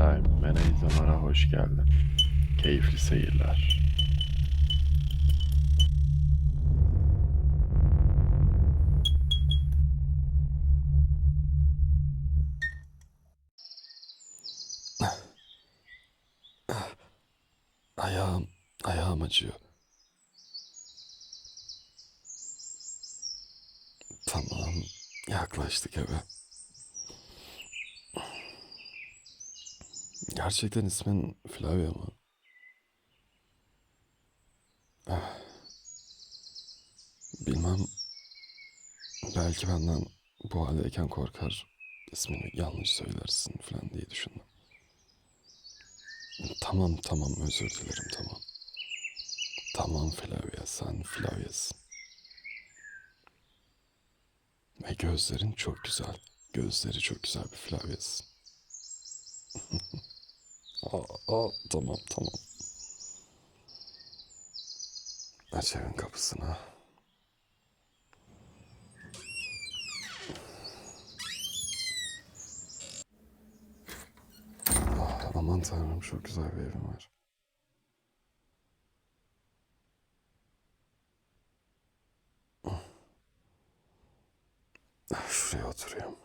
İbrahim, Meney hoş geldin. Keyifli seyirler. Ayağım, ayağım acıyor. Tamam, yaklaştık eve. Gerçekten ismin Flavia mı? Ah. Bilmem. Belki benden bu haldeyken korkar, ismini yanlış söylersin falan diye düşündüm. Tamam tamam özür dilerim tamam. Tamam Flavia sen Flavia'sın. Ve gözlerin çok güzel. Gözleri çok güzel bir Flavia'sın. aa, aa, tamam tamam. Aç evin kapısını. Ah, aman tanrım çok güzel bir evim var. Ah, Şuraya oturayım.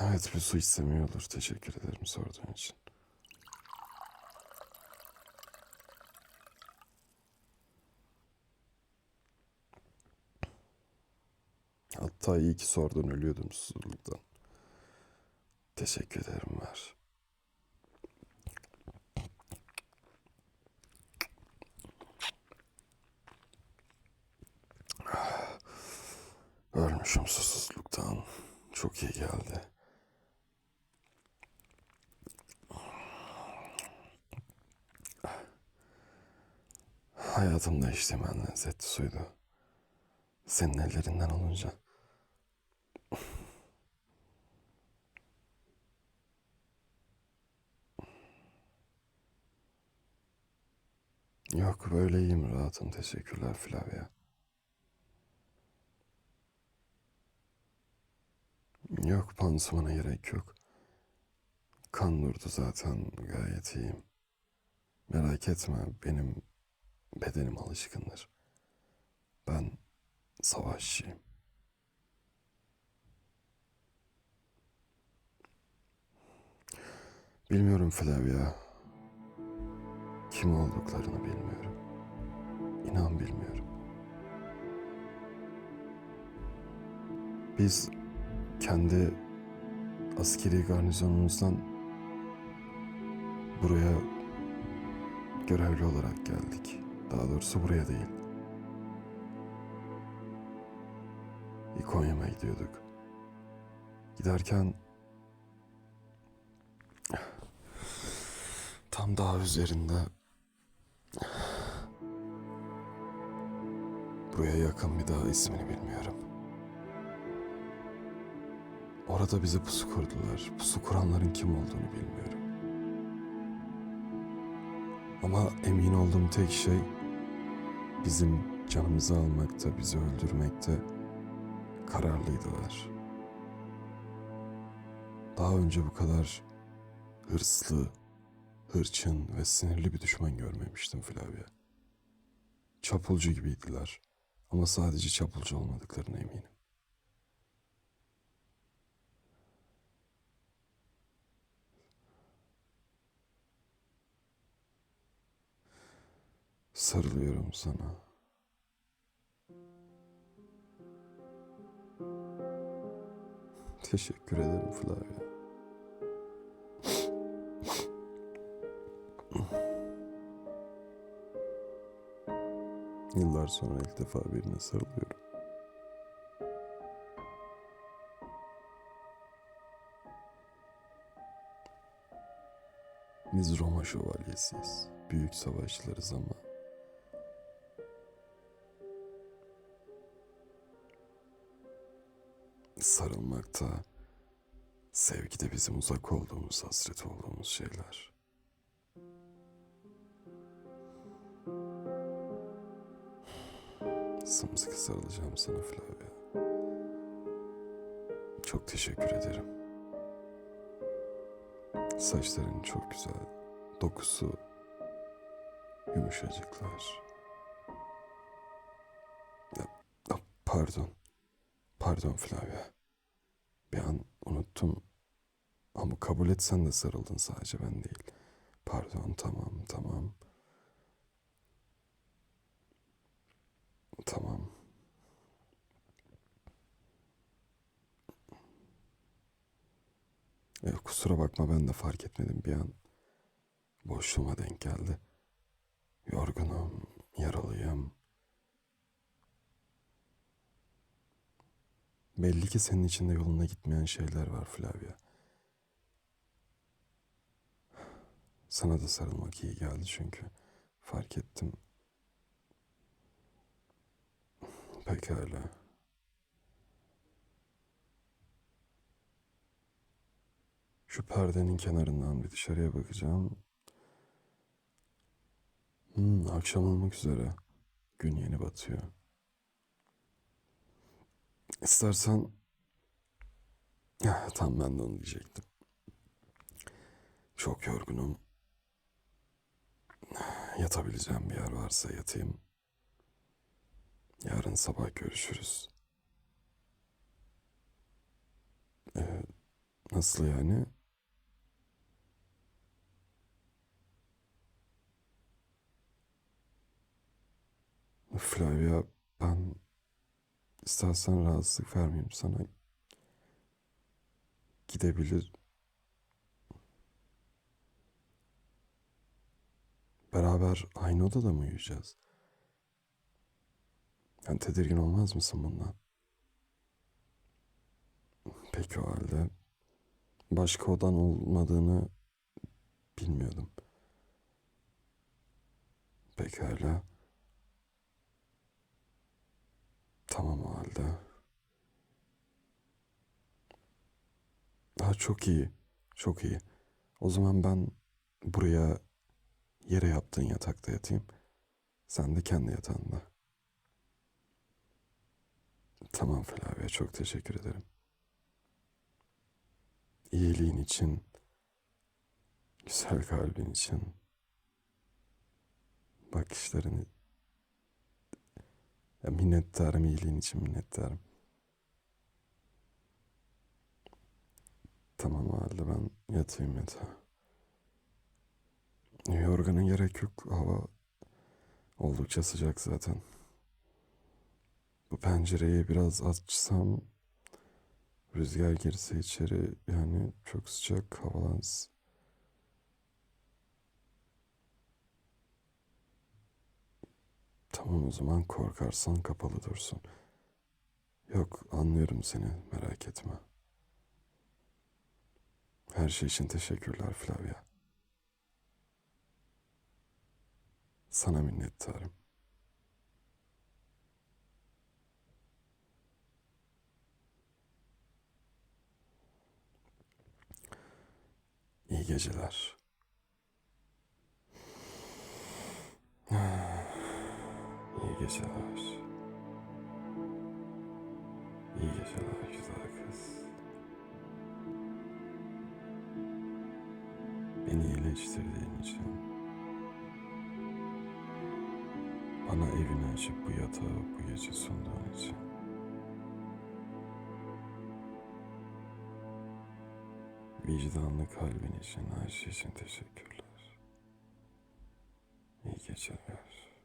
Evet bir su istemiyor olur. Teşekkür ederim sorduğun için. Hatta iyi ki sordun ölüyordum susuzluktan. Teşekkür ederim var. Ölmüşüm susuzluktan. Çok iyi geldi. Hayatımda içtiğim en lezzetli suydu. Senin ellerinden olunca. Yok böyle iyiyim rahatım. Teşekkürler Flavia. Yok pansumana gerek yok. Kan durdu zaten gayet iyiyim. Merak etme benim bedenim alışkındır. Ben savaşçıyım. Bilmiyorum Flavia. Kim olduklarını bilmiyorum. İnan bilmiyorum. Biz kendi askeri garnizonumuzdan buraya görevli olarak geldik. Daha doğrusu buraya değil. İkonya'ma gidiyorduk. Giderken tam dağ üzerinde buraya yakın bir dağ ismini bilmiyorum. Orada bize pusu kurdular. Pusu kuranların kim olduğunu bilmiyorum. Ama emin olduğum tek şey bizim canımızı almakta, bizi öldürmekte kararlıydılar. Daha önce bu kadar hırslı, hırçın ve sinirli bir düşman görmemiştim Flavia. Çapulcu gibiydiler ama sadece çapulcu olmadıklarına eminim. Sarılıyorum sana. Teşekkür ederim Flavia. Yıllar sonra ilk defa birine sarılıyorum. Biz Roma şövalyesiyiz. Büyük savaşçılarız ama sarılmakta, sevgide bizim uzak olduğumuz, hasret olduğumuz şeyler. Sımsıkı sarılacağım sana Flavia. Çok teşekkür ederim. Saçların çok güzel. Dokusu yumuşacıklar. Pardon. Pardon Flavia. Unuttum. Ama kabul etsen de sarıldın sadece ben değil. Pardon tamam tamam. Tamam. E, kusura bakma ben de fark etmedim bir an. Boşluğuma denk geldi. Yorgunum, yaralıyım. Belli ki senin içinde yoluna gitmeyen şeyler var Flavia. Sana da sarılmak iyi geldi çünkü fark ettim. Pekala. Şu perdenin kenarından bir dışarıya bakacağım. Hmm, akşam olmak üzere. Gün yeni batıyor. İstersen... Ya, tam ben de onu diyecektim. Çok yorgunum. Yatabileceğim bir yer varsa yatayım. Yarın sabah görüşürüz. Ee, nasıl yani? Flavia ben istersen rahatsızlık vermeyeyim sana. Gidebilir. Beraber aynı odada mı uyuyacağız? Yani tedirgin olmaz mısın bundan? Peki o halde başka odan olmadığını bilmiyordum. Pekala. Tamam o halde. Ha, çok iyi. Çok iyi. O zaman ben buraya yere yaptığın yatakta yatayım. Sen de kendi yatağında. Tamam Flavia çok teşekkür ederim. İyiliğin için, güzel kalbin için, bakışların ya minnettarım iyiliğin için minnettarım. Tamam o halde ben yatayım yatağa. Yorgana gerek yok. Hava oldukça sıcak zaten. Bu pencereyi biraz açsam rüzgar girse içeri yani çok sıcak havalans. Tamam o zaman korkarsan kapalı dursun. Yok anlıyorum seni merak etme. Her şey için teşekkürler Flavia. Sana minnettarım. İyi geceler. Geceler. İyi geceler güzel kız. Beni iyileştirdiğin için. Bana evini açıp bu yatağı bu gece sunduğun için. Vicdanlı kalbin için, her şey için teşekkürler. İyi geceler.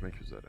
Görüşmek üzere.